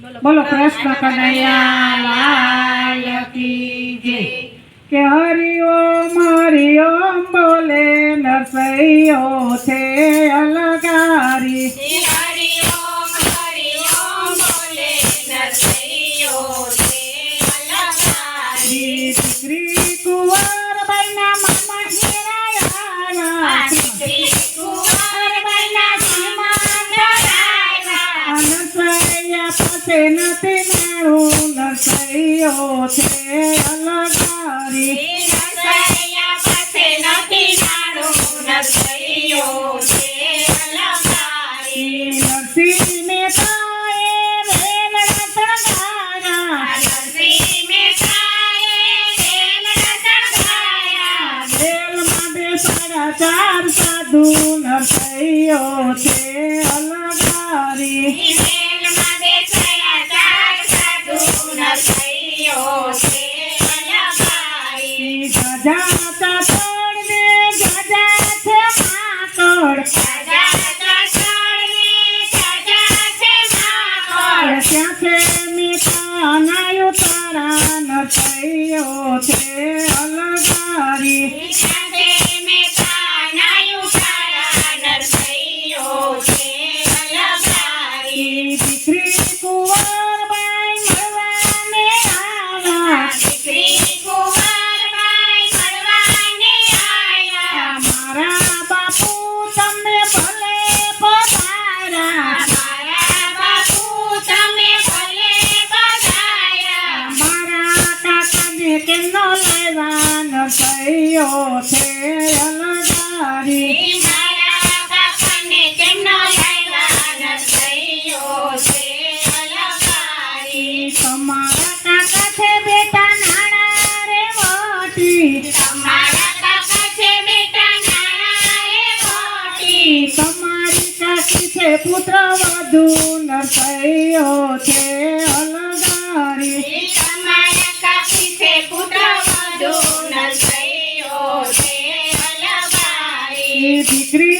બોલો કૃષ્ણ કનૈયા જય. કે હરિઓમ હરિઓમ બોલે નરસૈયો છે અલગારી દીકરી કુંવર બૈના મામા નરસૈયા પાસે નથી છે અલગારી નરસૈયા પાસે નથી નાણું, નરસૈયો છે સળગાવ્યા. વેલમાં બેસાડ્યા ચાર સાધુ નરસૈયો છે અલગારી છે અલગારી. દીકરી કુંવરબાઈ કેમનો લાવ્યા નરસૈયો છે અલગારી. તમારા કાકા છે બેટા નાણા રે મોટી તમારા કાકા છે બેટા નાના રે મોટી. તમારી કાકી છે પુત્ર વધુ નરસૈયો છે અલગારી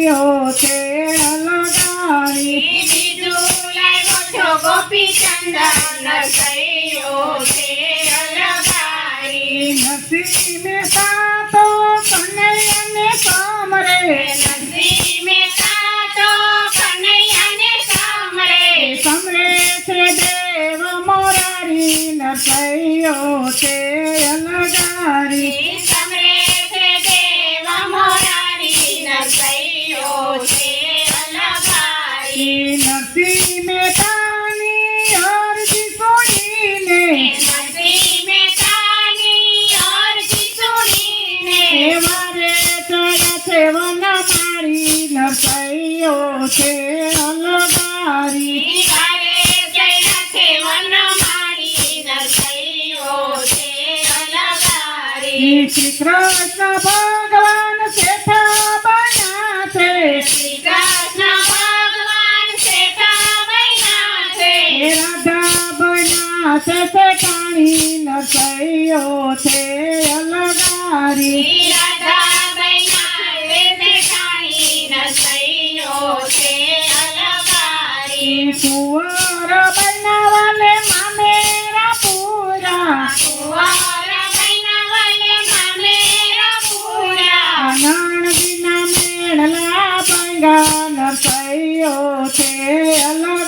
છે અલગારી બીજું લાવ્યો છો ગોપીચંદન, નરસૈયો છે અલંકારી. નરસિંહ મહેતા તો કનૈયાને સમરે નરસિંહ મહેતા તો કનૈયાને સાંભળે. સમરે છે દેવ મોરારી નરસૈયો છે અલગારી નરસિંહ મહેતાની અરજી છોડીને નરસિંહ મહેતાની અરજી સુણીને એવારે ચડ્યા છે વન મારી નરસૈયો છે અલગારી દીવારે જયા અલગારી છે શેઠાણી, નરસૈયો છે અલંકારી. કુંવર બનાવાલે મામેરા પૂરા કુંવર બન્યા વલે મામેરા પૂરા. નણદીના મેળલા પંગા નરસૈયો છે અલગારી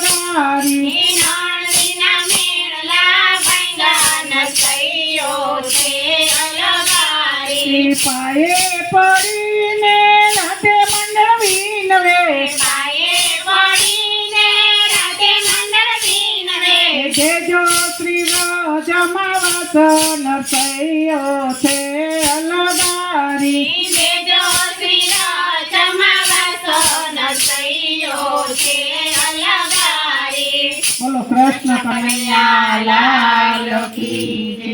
અલંકારી. પાયે પડીને રાતે મંડળ વિનવે પાયે પડીને રાધે મંડળ જે દેજો શ્રી વ્રજમાવાસ નરસૈયો છે અલગારી દેજો શ્રી રાજમાવાસો નરસૈયો છે અલગારી બોલો કૃષ્ણ કનૈયા લાલ કી.